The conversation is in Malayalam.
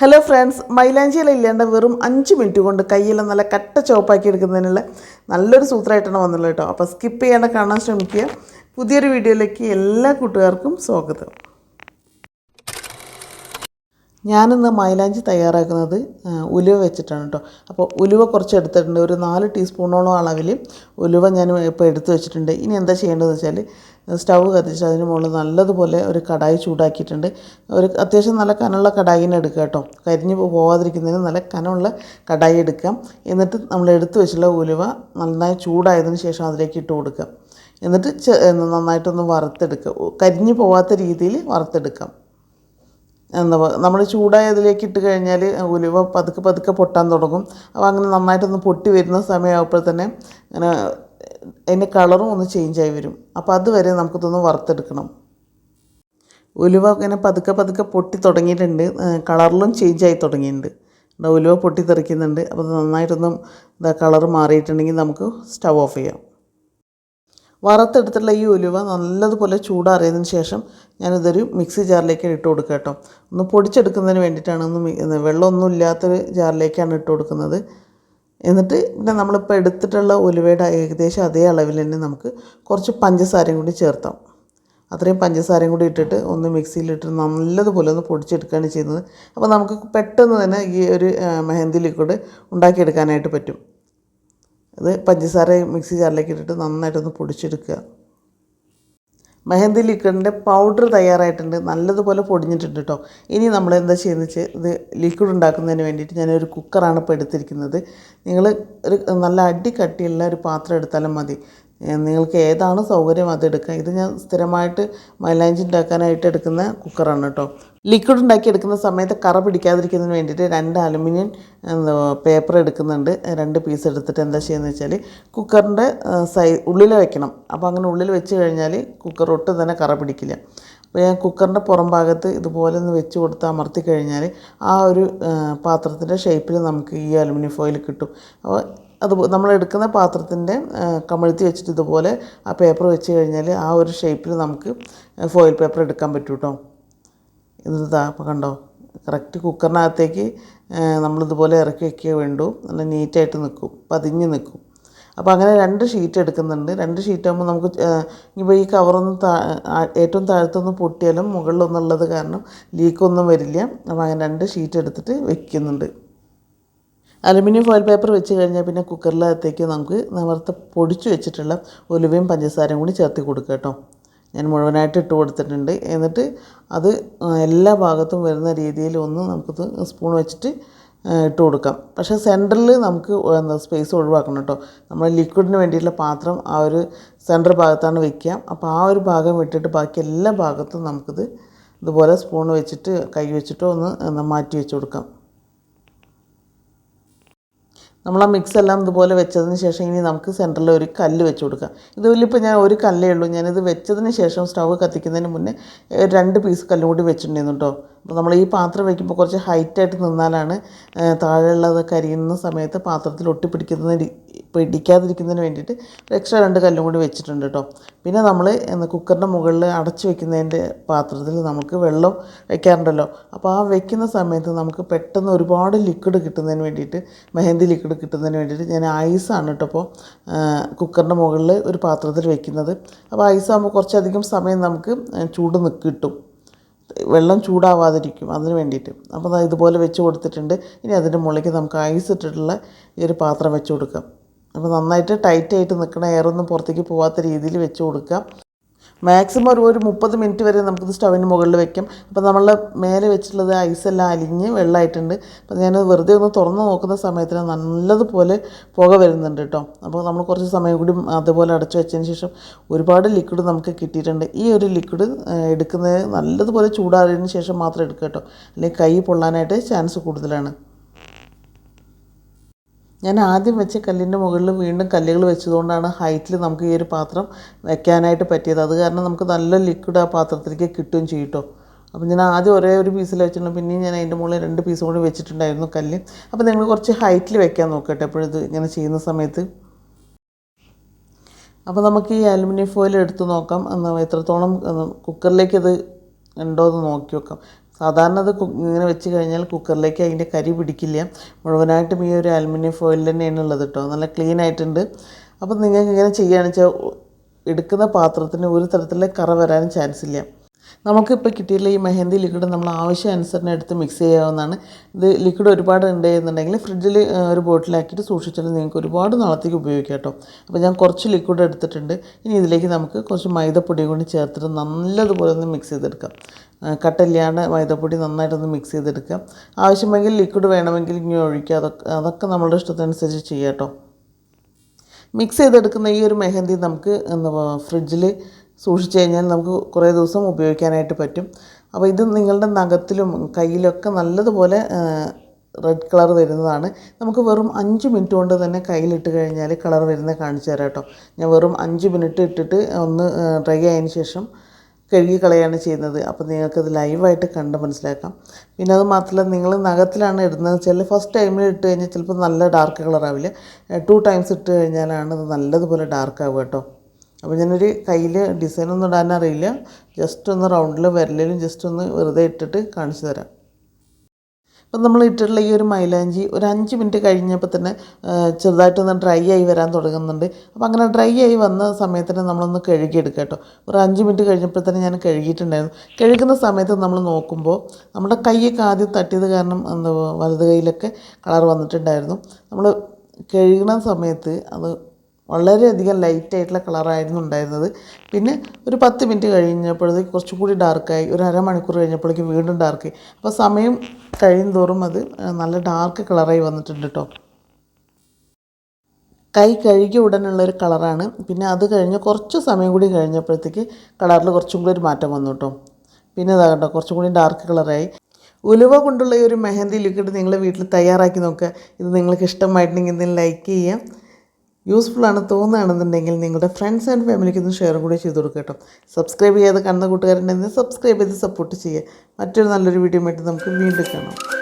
ഹലോ ഫ്രണ്ട്സ് മൈലാഞ്ചിയില ഇല്ലാണ്ട് വെറും അഞ്ച് മിനിറ്റ് കൊണ്ട് കയ്യെല്ലാം നല്ല കട്ട ചോപ്പാക്കി എടുക്കുന്നതിനുള്ള നല്ലൊരു സൂത്രമായിട്ടാണ് വന്നുള്ളത് കേട്ടോ അപ്പോൾ സ്കിപ്പ് ചെയ്യാണ്ട് കാണാൻ ശ്രമിക്കുക. പുതിയൊരു വീഡിയോയിലേക്ക് എല്ലാ കൂട്ടുകാർക്കും സ്വാഗതം. ഞാനിന്ന് മൈലാഞ്ചി തയ്യാറാക്കുന്നത് ഉലുവ വെച്ചിട്ടാണ് കേട്ടോ അപ്പോൾ ഉലുവ കുറച്ച് എടുത്തിട്ടുണ്ട്. ഒരു നാല് ടീസ്പൂണോളം അളവിൽ ഉലുവ ഞാൻ ഇപ്പോൾ എടുത്തു വെച്ചിട്ടുണ്ട്. ഇനി എന്താ ചെയ്യേണ്ടതെന്ന് വെച്ചാൽ സ്റ്റൗ കത്തിച്ച് അതിന് മുകളിൽ നല്ലതുപോലെ ഒരു കടായി ചൂടാക്കിയിട്ടുണ്ട്. ഒരു അത്യാവശ്യം നല്ല കനമുള്ള കടായിനെ എടുക്കുക കേട്ടോ. കരിഞ്ഞ് പോവാതിരിക്കുന്നതിന് നല്ല കനമുള്ള കടായി എടുക്കാം. എന്നിട്ട് നമ്മൾ എടുത്തു വെച്ചുള്ള ഉലുവ നന്നായി ചൂടായതിന് ശേഷം അതിലേക്ക് ഇട്ട് കൊടുക്കാം എന്നിട്ട് നന്നായിട്ടൊന്ന് വറുത്തെടുക്കുക. കരിഞ്ഞ് പോവാത്ത രീതിയിൽ വറുത്തെടുക്കാം. എന്താ നമ്മൾ ചൂടായതിലേക്ക് ഇട്ട് കഴിഞ്ഞാൽ ഉലുവ പതുക്കെ പതുക്കെ പൊട്ടാൻ തുടങ്ങും. അപ്പോൾ അങ്ങനെ നന്നായിട്ടൊന്ന് പൊട്ടി വരുന്ന സമയമാകുമ്പോൾ തന്നെ അങ്ങനെ അതിന്റെ കളറും ഒന്ന് ചേഞ്ചായി വരും. അപ്പോൾ അതുവരെ നമുക്കിതൊന്ന് വറുത്തെടുക്കണം. ഉലുവ ഇങ്ങനെ പതുക്കെ പതുക്കെ പൊട്ടി തുടങ്ങിയിട്ടുണ്ട്. കളറിലും ചേഞ്ചായി തുടങ്ങിയിട്ടുണ്ട്. ഉലുവ പൊട്ടി തെറിക്കുന്നുണ്ട് അപ്പോൾ നന്നായിട്ടൊന്നും ഇതാ കളർ മാറിയിട്ടുണ്ടെങ്കിൽ നമുക്ക് സ്റ്റവ് ഓഫ് ചെയ്യാം. വറുത്തെടുത്തുള്ള ഈ ഉലുവ നല്ലതുപോലെ ചൂടാറിയതിന് ശേഷം ഞാനിതൊരു മിക്സി ജാറിലേക്ക് ഇട്ട് കൊടുക്കുക കേട്ടോ. ഒന്ന് പൊടിച്ചെടുക്കുന്നതിന് വേണ്ടിയിട്ടാണ് ഒന്ന് വെള്ളമൊന്നും ഇല്ലാത്തൊരു ജാറിലേക്കാണ് ഇട്ട് കൊടുക്കുന്നത്. എന്നിട്ട് പിന്നെ നമ്മളിപ്പോൾ എടുത്തിട്ടുള്ള ഉലുവയുടെ ഏകദേശം അതേ അളവിൽ തന്നെ നമുക്ക് കുറച്ച് പഞ്ചസാരയും കൂടി ചേർത്താം. അത്രയും പഞ്ചസാരയും കൂടി ഇട്ടിട്ട് ഒന്ന് മിക്സിയിലിട്ട് നല്ലതുപോലെ ഒന്ന് പൊടിച്ചെടുക്കുകയാണ് ചെയ്യുന്നത്. അപ്പോൾ നമുക്ക് പെട്ടെന്ന് തന്നെ ഈ ഒരു മെഹന്തി ലിക്വിഡ് ഉണ്ടാക്കിയെടുക്കാനായിട്ട് പറ്റും. അത് പഞ്ചസാര മിക്സി ജാറിലേക്ക് ഇട്ടിട്ട് നന്നായിട്ടൊന്ന് പൊടിച്ചെടുക്കുക. മെഹന്തി ലിക്വിഡിന്റെ പൗഡർ തയ്യാറായിട്ടുണ്ട്. നല്ലതുപോലെ പൊടിഞ്ഞിട്ടുണ്ട് കേട്ടോ ഇനി നമ്മൾ എന്താ ചെയ്യുന്നത് വെച്ചാൽ ഇത് ലിക്വിഡ് ഉണ്ടാക്കുന്നതിന് വേണ്ടിയിട്ട് ഞാനൊരു കുക്കറാണ് ഇപ്പോൾ എടുത്തിരിക്കുന്നത്. നിങ്ങൾ ഒരു നല്ല അടി കട്ടിയുള്ള ഒരു പാത്രം എടുത്താലും മതി. നിങ്ങൾക്ക് ഏതാണ് സൗകര്യം അത് എടുക്കുക ഇത് ഞാൻ സ്ഥിരമായിട്ട് മൈലാഞ്ചി ഉണ്ടാക്കാനായിട്ട് എടുക്കുന്ന കുക്കറാണ് കേട്ടോ. ലിക്വിഡ് ഉണ്ടാക്കി എടുക്കുന്ന സമയത്ത് കറ പിടിക്കാതിരിക്കുന്നതിന് വേണ്ടിയിട്ട് രണ്ട് അലുമിനിയം പേപ്പർ എടുക്കുന്നുണ്ട്. രണ്ട് പീസ് എടുത്തിട്ട് എന്താ ചെയ്യുന്നത് വെച്ചാൽ കുക്കറിന്റെ സൈ ഉള്ളിൽ വെക്കണം. അപ്പോൾ അങ്ങനെ ഉള്ളിൽ വെച്ച് കഴിഞ്ഞാൽ കുക്കർ ഒട്ടും തന്നെ കറ പിടിക്കില്ല. അപ്പോൾ ഞാൻ കുക്കറിന്റെ പുറം ഭാഗത്ത് ഇതുപോലെ ഒന്ന് വെച്ച് കൊടുത്ത് അമർത്തി കഴിഞ്ഞാൽ ആ ഒരു പാത്രത്തിന്റെ ഷേപ്പിൽ നമുക്ക് ഈ അലുമിനിയം ഫോയിൽ കിട്ടും. അപ്പോൾ അത് നമ്മൾ എടുക്കുന്ന പാത്രത്തിന്റെ കമഴ്ത്തി വെച്ചിട്ട് ഇതുപോലെ ആ പേപ്പർ വെച്ച് കഴിഞ്ഞാൽ ആ ഒരു ഷേപ്പിൽ നമുക്ക് ഫോയിൽ പേപ്പർ എടുക്കാൻ പറ്റും കേട്ടോ ഇത് കണ്ടോ? കറക്റ്റ് കുക്കറിനകത്തേക്ക് നമ്മളിതുപോലെ ഇറക്കി വെക്കുക വേണ്ടു. നല്ല നീറ്റായിട്ട് നിൽക്കും. പതിഞ്ഞ് നിൽക്കും. അപ്പോൾ അങ്ങനെ രണ്ട് ഷീറ്റ് എടുക്കുന്നുണ്ട്. രണ്ട് ഷീറ്റ് ആകുമ്പോൾ നമുക്ക് ഇപ്പോൾ ഈ കവറൊന്നും താ ഏറ്റവും താഴത്തൊന്നും പൊട്ടിയാലും മുകളിലൊന്നുള്ളത് കാരണം ലീക്കൊന്നും വരില്ല. അപ്പോൾ അങ്ങനെ രണ്ട് ഷീറ്റ് എടുത്തിട്ട് വെക്കുന്നുണ്ട്. അലുമിനിയം ഫോയിൽ പേപ്പർ വെച്ച് കഴിഞ്ഞാൽ പിന്നെ കുക്കറിലകത്തേക്ക് നമുക്ക് നേരത്തെ പൊടിച്ച് വെച്ചിട്ടുള്ള ഉലുവയും പഞ്ചസാരയും കൂടി ചേർത്ത് കൊടുക്കുക കേട്ടോ. ഞാൻ മുഴുവനായിട്ട് ഇട്ട് കൊടുത്തിട്ടുണ്ട്. എന്നിട്ട് അത് എല്ലാ ഭാഗത്തും വരുന്ന രീതിയിൽ ഒന്ന് നമുക്കത് സ്പൂൺ വെച്ചിട്ട് ഇട്ട് കൊടുക്കാം. പക്ഷേ സെന്ററിൽ നമുക്ക് എന്താ സ്പേസ് ഒഴിവാക്കണം കേട്ടോ. നമ്മൾ ലിക്വിഡിന് വേണ്ടിയിട്ടുള്ള പാത്രം ആ ഒരു സെന്റർ ഭാഗത്താണ് വെക്കുക. അപ്പോൾ ആ ഒരു ഭാഗം വിട്ടിട്ട് ബാക്കി എല്ലാ ഭാഗത്തും നമുക്കിത് ഇതുപോലെ സ്പൂൺ വെച്ചിട്ട് കൈ വെച്ചിട്ടോ ഒന്ന് മാറ്റി വെച്ച് കൊടുക്കാം. നമ്മൾ ആ മിക്സ് എല്ലാം ഇതുപോലെ വെച്ചതിന് ശേഷം ഇനി നമുക്ക് സെന്ററിൽ ഒരു കല്ല് വെച്ച് കൊടുക്കാം. ഇതിലിപ്പോൾ ഞാൻ ഒരു കല്ലേ ഉള്ളൂ. ഞാനിത് വെച്ചതിന് ശേഷം സ്റ്റവ് കത്തിക്കുന്നതിന് മുന്നേ രണ്ട് പീസ് കല്ലും കൂടി വെച്ചിട്ടുണ്ടായിരുന്നു കേട്ടോ നമ്മൾ ഈ പാത്രം വയ്ക്കുമ്പോൾ കുറച്ച് ഹൈറ്റായിട്ട് നിന്നാലാണ് താഴെയുള്ളത് കരിയുന്ന സമയത്ത് പാത്രത്തിൽ ഒട്ടിപ്പിടിക്കുന്നതിന് പിടിക്കാതിരിക്കുന്നതിന് വേണ്ടിയിട്ട് എക്സ്ട്രാ രണ്ട് കല്ലും കൂടി വെച്ചിട്ടുണ്ട് കേട്ടോ. പിന്നെ നമ്മൾ കുക്കറിന്റെ മുകളിൽ അടച്ചു വെക്കുന്നതിന്റെ പാത്രത്തിൽ നമുക്ക് വെള്ളം വെക്കാറുണ്ടല്ലോ. അപ്പോൾ ആ വെക്കുന്ന സമയത്ത് നമുക്ക് പെട്ടെന്ന് ഒരുപാട് ലിക്വിഡ് കിട്ടുന്നതിന് വേണ്ടിയിട്ട് മെഹന്തി ലിക്വിഡ് കിട്ടുന്നതിന് വേണ്ടിയിട്ട് ഞാൻ ഐസാണ് കേട്ടോ അപ്പോൾ കുക്കറിന്റെ മുകളിൽ ഒരു പാത്രത്തിൽ വെക്കുന്നത്. അപ്പോൾ ഐസാകുമ്പോൾ കുറച്ചധികം സമയം നമുക്ക് ചൂട് കിട്ടും. വെള്ളം ചൂടാവാതിരിക്കും. അതിന് വേണ്ടിയിട്ട്. അപ്പോൾ ദാ ഇതുപോലെ വെച്ച് കൊടുത്തിട്ടുണ്ട്. ഇനി അതിന്റെ മുകളിലേക്ക് നമുക്ക് ഐസ് ഇട്ടിട്ടുള്ള ഈ ഒരു പാത്രം വെച്ച് കൊടുക്കാം. അപ്പോൾ നന്നായിട്ട് ടൈറ്റായിട്ട് നിൽക്കണ എയറൊന്നും പുറത്തേക്ക് പോവാത്ത രീതിയിൽ വെച്ച് കൊടുക്കാം. മാക്സിമം ഒരു ഒരു മുപ്പത് മിനിറ്റ് വരെ നമുക്കിത് സ്റ്റവിന് മുകളിൽ വെക്കും. അപ്പോൾ നമ്മൾ മേലെ വെച്ചിട്ടുള്ളത് ഐസെല്ലാം അലിഞ്ഞ് വെള്ളമായിട്ടുണ്ട്. അപ്പോൾ ഞാൻ വെറുതെ ഒന്ന് തുറന്ന് നോക്കുന്ന സമയത്തിന് നല്ലതുപോലെ പുക വരുന്നുണ്ട് കേട്ടോ അപ്പോൾ നമ്മൾ കുറച്ച് സമയം കൂടി അതുപോലെ അടച്ചു വെച്ചതിന് ശേഷം ഒരുപാട് ലിക്വിഡ് നമുക്ക് കിട്ടിയിട്ടുണ്ട്. ഈ ഒരു ലിക്വിഡ് എടുക്കുന്നത് നല്ലതുപോലെ ചൂടാറിയതിന് ശേഷം മാത്രം എടുക്കുക കേട്ടോ അല്ലെങ്കിൽ കൈ പൊള്ളാനായിട്ട് ചാൻസ് കൂടുതലാണ്. ഞാൻ ആദ്യം വെച്ച കല്ലിന്റെ മുകളിൽ വീണ്ടും കല്ലുകൾ വെച്ചതുകൊണ്ടാണ് ഹൈറ്റിൽ നമുക്ക് ഈ ഒരു പാത്രം വെക്കാനായിട്ട് പറ്റിയത്. അത് കാരണം നമുക്ക് നല്ല ലിക്വിഡ് ആ പാത്രത്തിലേക്ക് കിട്ടുകയും ചെയ്യും കേട്ടോ അപ്പോൾ ഞാൻ ആദ്യം ഒരേ ഒരു പീസിൽ വെച്ചിട്ടുണ്ട്. പിന്നെയും ഞാൻ അതിന്റെ മുകളിൽ രണ്ട് പീസ് കൂടി വെച്ചിട്ടുണ്ടായിരുന്നു കല്ല്. അപ്പോൾ നിങ്ങൾ കുറച്ച് ഹൈറ്റിൽ വെക്കാൻ നോക്കട്ടെ എപ്പോഴും ഇത് ഇങ്ങനെ ചെയ്യുന്ന സമയത്ത്. അപ്പോൾ നമുക്ക് ഈ അലുമിനിയം ഫോയിൽ എടുത്ത് നോക്കാം. എന്നാൽ എത്രത്തോളം കുക്കറിലേക്ക് അത് ഉണ്ടോ എന്ന് നോക്കി വെക്കാം. സാധാരണ അത് ഇങ്ങനെ വെച്ച് കഴിഞ്ഞാൽ കുക്കറിലേക്ക് അതിന്റെ കരി പിടിക്കില്ല. മുഴുവനായിട്ടും ഈ ഒരു അലുമിനിയം ഫോയിൽ തന്നെയാണ് ഉള്ളത് കേട്ടോ നല്ല ക്ലീൻ ആയിട്ടുണ്ട്. അപ്പം നിങ്ങൾക്ക് ഇങ്ങനെ ചെയ്യുകയാണെന്ന് വെച്ചാൽ എടുക്കുന്ന പാത്രത്തിന് ഒരു തരത്തിലുള്ള കറ വരാനും ചാൻസ് ഇല്ല. നമുക്കിപ്പോൾ കിട്ടിയിട്ടുള്ള ഈ മെഹന്തി ലിക്വിഡ് നമ്മൾ ആവശ്യം അനുസരണം എടുത്ത് മിക്സ് ചെയ്യാവുന്നതാണ്. ഇത് ലിക്വിഡ് ഒരുപാട് ഉണ്ട് എന്നുണ്ടെങ്കിൽ ഫ്രിഡ്ജിൽ ഒരു ബോട്ടിലാക്കിയിട്ട് സൂക്ഷിച്ചാൽ നിങ്ങൾക്ക് ഒരുപാട് നാളത്തേക്ക് ഉപയോഗിക്കാം കേട്ടോ അപ്പോൾ ഞാൻ കുറച്ച് ലിക്വിഡ് എടുത്തിട്ടുണ്ട്. ഇനി ഇതിലേക്ക് നമുക്ക് കുറച്ച് മൈദപ്പൊടി കൊണ്ട് ചേർത്തിട്ട് നല്ലതുപോലെ ഒന്ന് മിക്സ് ചെയ്തെടുക്കാം. കട്ടില്ലാണ്ട് മൈദപ്പൊടി നന്നായിട്ടൊന്ന് മിക്സ് ചെയ്തെടുക്കാം ആവശ്യമെങ്കിൽ ലിക്വിഡ് വേണമെങ്കിൽ ഇങ്ങനെ ഒഴിക്കുക. അതൊക്കെ അതൊക്കെ നമ്മളുടെ ഇഷ്ടത്തിനനുസരിച്ച് ചെയ്യുക കേട്ടോ. മിക്സ് ചെയ്തെടുക്കുന്ന ഈ ഒരു മെഹന്തി നമുക്ക് എന്താ ഫ്രിഡ്ജിൽ സൂക്ഷിച്ച് കഴിഞ്ഞാൽ നമുക്ക് കുറേ ദിവസം ഉപയോഗിക്കാനായിട്ട് പറ്റും. അപ്പോൾ ഇത് നിങ്ങളുടെ നഖത്തിലും കയ്യിലൊക്കെ നല്ലതുപോലെ റെഡ് കളർ വരുന്നതാണ്. നമുക്ക് വെറും അഞ്ച് മിനിറ്റ് കൊണ്ട് തന്നെ കയ്യിലിട്ട് കഴിഞ്ഞാൽ കളർ വരുന്നത് കാണിച്ചു തരാം കേട്ടോ. ഞാൻ വെറും അഞ്ച് മിനിറ്റ് ഇട്ടിട്ട് ഒന്ന് ഡ്രൈ ആയതിന് ശേഷം കഴുകി കളയാണ് ചെയ്യുന്നത്. അപ്പോൾ നിങ്ങൾക്കത് ലൈവായിട്ട് കണ്ട് മനസ്സിലാക്കാം. പിന്നെ അത് മാത്രമല്ല നിങ്ങൾ നഖത്തിലാണ് ഇടുന്നത്. ചില ഫസ്റ്റ് ടൈമിൽ ഇട്ട് കഴിഞ്ഞാൽ ചിലപ്പോൾ നല്ല ഡാർക്ക് കളർ ആവില്ല. ടു ടൈംസ് ഇട്ട് കഴിഞ്ഞാലാണ് അത് നല്ലതുപോലെ ഡാർക്ക് ആവുക കേട്ടോ. അപ്പോൾ ഞാനൊരു കയ്യിൽ ഡിസൈനൊന്നും ഇടാനറിയില്ല. ജസ്റ്റ് ഒന്ന് റൗണ്ടിൽ വിരലിലും ജസ്റ്റ് ഒന്ന് വെറുതെ ഇട്ടിട്ട് കാണിച്ചു തരാം. അപ്പം നമ്മൾ ഇട്ടിട്ടുള്ള ഈ ഒരു മൈലാഞ്ചി ഒരു അഞ്ച് മിനിറ്റ് കഴിഞ്ഞപ്പോൾ തന്നെ ചെറുതായിട്ടൊന്ന് ഡ്രൈ ആയി വരാൻ തുടങ്ങുന്നുണ്ട്. അപ്പോൾ അങ്ങനെ ഡ്രൈ ആയി വന്ന സമയത്തിന് നമ്മളൊന്ന് കഴുകിയെടുക്കുക കേട്ടോ. ഒരു അഞ്ച് മിനിറ്റ് കഴിഞ്ഞപ്പോൾ തന്നെ ഞാൻ കഴുകിയിട്ടുണ്ടായിരുന്നു. കഴുകുന്ന സമയത്ത് നമ്മൾ നോക്കുമ്പോൾ നമ്മുടെ കൈയൊക്കെ ആദ്യം തട്ടിയത് കാരണം എന്താ വലത് കൈയിലൊക്കെ കളർ വന്നിട്ടുണ്ടായിരുന്നു. നമ്മൾ കഴുകുന്ന സമയത്ത് അത് വളരെയധികം ലൈറ്റ് ആയിട്ടുള്ള കളറായിരുന്നു ഉണ്ടായിരുന്നത്. പിന്നെ ഒരു പത്ത് മിനിറ്റ് കഴിഞ്ഞപ്പോഴത്തേക്ക് കുറച്ചും കൂടി ഡാർക്കായി ഒരു അരമണിക്കൂർ കഴിഞ്ഞപ്പോഴേക്ക് വീണ്ടും ഡാർക്കായി അപ്പോൾ സമയം കഴിയും തോറും അത് നല്ല ഡാർക്ക് കളറായി വന്നിട്ടുണ്ട് കേട്ടോ കൈ കഴുകിയ ഉടനുള്ള ഒരു കളറാണ് പിന്നെ അത് കഴിഞ്ഞ് കുറച്ച് സമയം കൂടി കഴിഞ്ഞപ്പോഴത്തേക്ക് കളറിൽ കുറച്ചും കൂടി ഒരു മാറ്റം വന്നു കേട്ടോ പിന്നെ ഇതാ കേട്ടോ കുറച്ചും കൂടി ഡാർക്ക് കളറായി ഉലുവ കൊണ്ടുള്ള ഈ ഒരു മെഹന്തി ലിക്വിഡ് നിങ്ങൾ വീട്ടിൽ തയ്യാറാക്കി നോക്കുക ഇത് നിങ്ങൾക്ക് ഇഷ്ടമായിട്ടുണ്ടെങ്കിൽ എന്തെങ്കിലും ലൈക്ക് ചെയ്യാം. യൂസ്ഫുൾ ആണ് തോന്നുകയാണെന്നുണ്ടെങ്കിൽ നിങ്ങളുടെ ഫ്രണ്ട്സ് ആൻഡ് ഫാമിലിക്ക് ഒന്ന് ഷെയർ കൂടി ചെയ്ത് കൊടുക്കുക കേട്ടോ. സബ്സ്ക്രൈബ് ചെയ്യാതെ കണ്ട കൂട്ടുകാരുണ്ടെങ്കിൽ സബ്സ്ക്രൈബ് ചെയ്ത് സപ്പോർട്ട് ചെയ്യുക. മറ്റൊരു നല്ലൊരു വീഡിയോ ആയിട്ട് നമുക്ക് വീണ്ടും കാണാം.